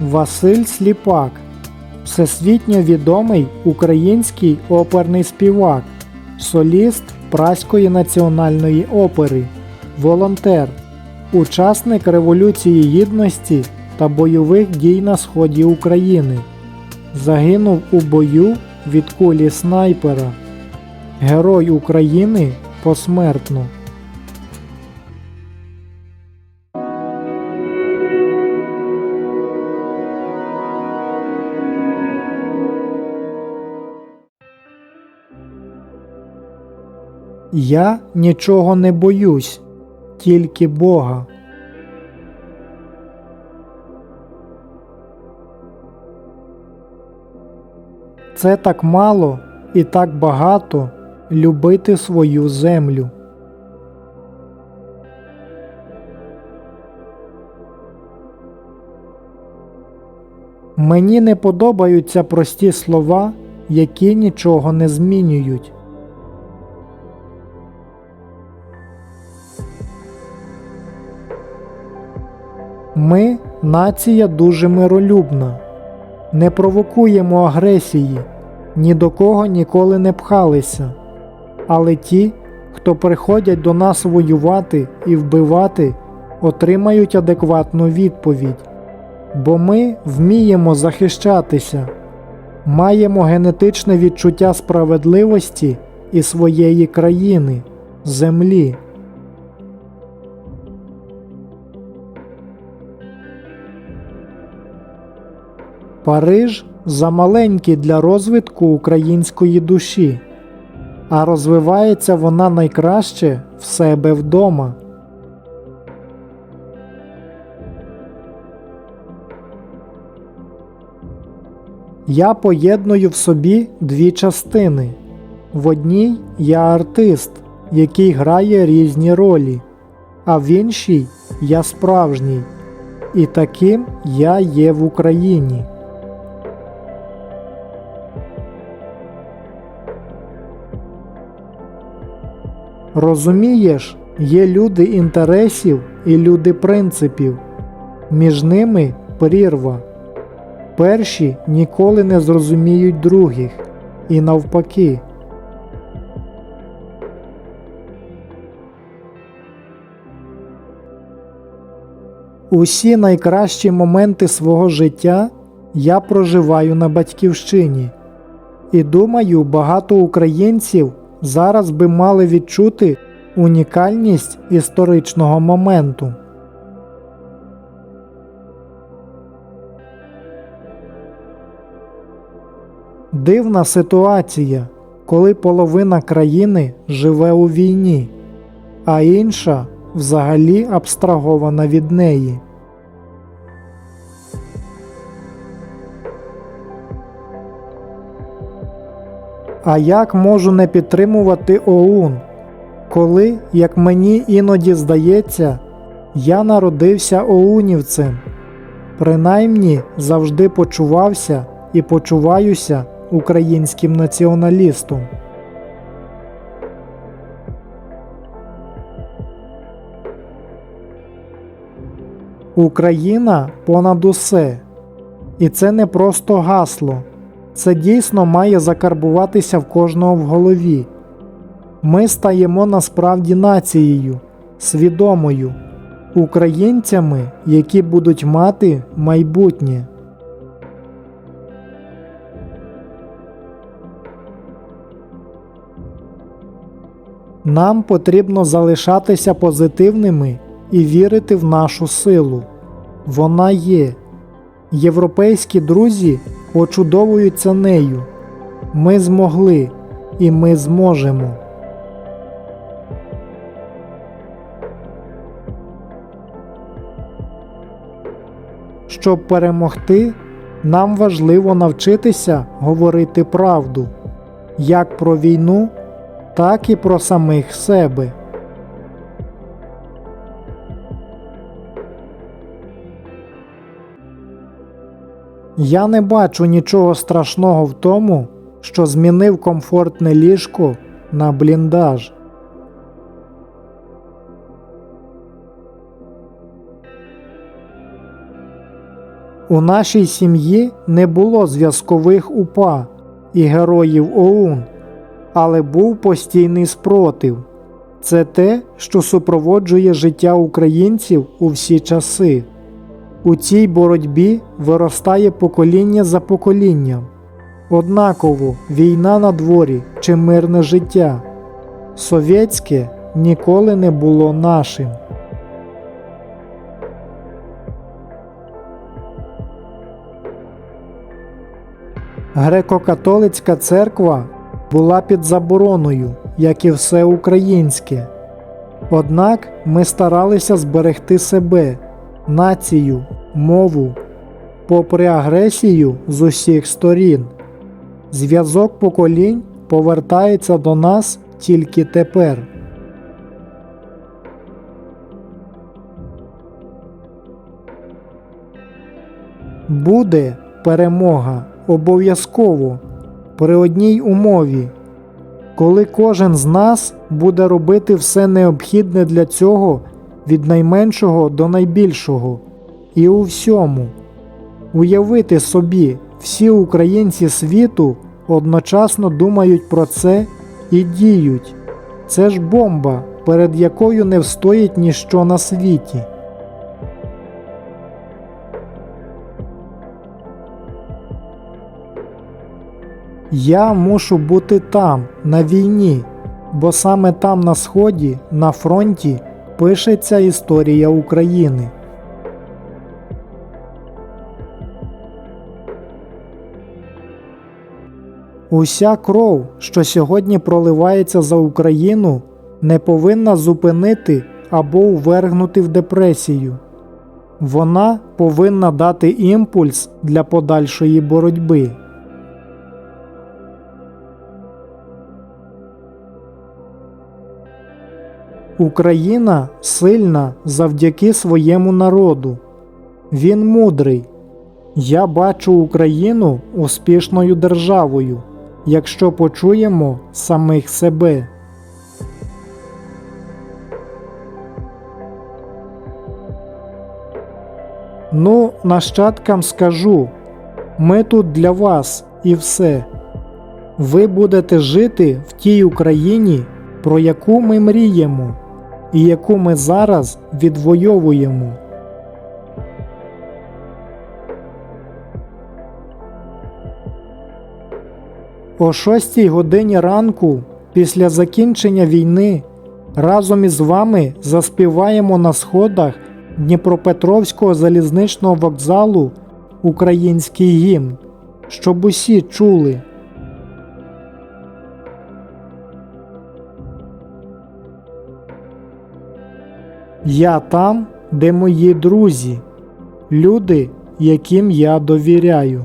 Василь Сліпак, всесвітньо відомий український оперний співак, соліст Праської національної опери, волонтер, учасник Революції Гідності та бойових дій на сході України. Загинув у бою від кулі снайпера. Герой України посмертно. Я нічого не боюсь, тільки Бога. Це так мало і так багато любити свою землю. Мені не подобаються прості слова, які нічого не змінюють. Ми нація дуже миролюбна, не провокуємо агресії, ні до кого ніколи не пхалися. Але ті, хто приходять до нас воювати і вбивати, отримають адекватну відповідь. Бо ми вміємо захищатися, маємо генетичне відчуття справедливості і своєї країни, землі. Париж замаленький для розвитку української душі, а розвивається вона найкраще в себе вдома. Я поєдную в собі дві частини. В одній я артист, який грає різні ролі, а в іншій я справжній. І таким я є в Україні. Розумієш, є люди інтересів і люди принципів. Між ними прірва. Перші ніколи не зрозуміють других, і навпаки. Усі найкращі моменти свого життя я проживаю на батьківщині. І думаю, багато українців зараз би мали відчути унікальність історичного моменту. Дивна ситуація, коли половина країни живе у війні, а інша взагалі абстрагована від неї. А як можу не підтримувати ОУН, коли, як мені іноді здається, я народився оунівцем, принаймні завжди почувався і почуваюся українським націоналістом. Україна понад усе. І це не просто гасло. Це дійсно має закарбуватися в кожного в голові. Ми стаємо насправді нацією, свідомою, українцями, які будуть мати майбутнє. Нам потрібно залишатися позитивними і вірити в нашу силу. Вона є. Європейські друзі очудовуються нею. Ми змогли і ми зможемо. Щоб перемогти, нам важливо навчитися говорити правду як про війну, так і про самих себе. Я не бачу нічого страшного в тому, що змінив комфортне ліжко на бліндаж. У нашій сім'ї не було зв'язкових УПА і героїв ОУН, але був постійний спротив. Це те, що супроводжує життя українців у всі часи. У цій боротьбі виростає покоління за поколінням. Однаково війна на дворі чи мирне життя. Совєтське ніколи не було нашим. Греко-католицька церква була під забороною, як і все українське. Однак ми старалися зберегти себе, націю, мову, попри агресію з усіх сторін. Зв'язок поколінь повертається до нас тільки тепер. Буде перемога обов'язково при одній умові, коли кожен з нас буде робити все необхідне для цього від найменшого до найбільшого, і у всьому. Уявити собі, всі українці світу одночасно думають про це і діють. Це ж бомба, перед якою не встоїть ніщо на світі. Я мушу бути там, на війні, бо саме там на сході, на фронті, пишеться історія України. Уся кров, що сьогодні проливається за Україну, не повинна зупинити або увергнути в депресію. Вона повинна дати імпульс для подальшої боротьби. Україна сильна завдяки своєму народу. Він мудрий. Я бачу Україну успішною державою, якщо почуємо самих себе. Ну, нащадкам скажу ми тут для вас і все. Ви будете жити в тій Україні, про яку ми мріємо і яку ми зараз відвоюємо. О 6 годині ранку, після закінчення війни, разом із вами заспіваємо на сходах Дніпропетровського залізничного вокзалу український гімн, щоб усі чули. Я там, де мої друзі, люди, яким я довіряю.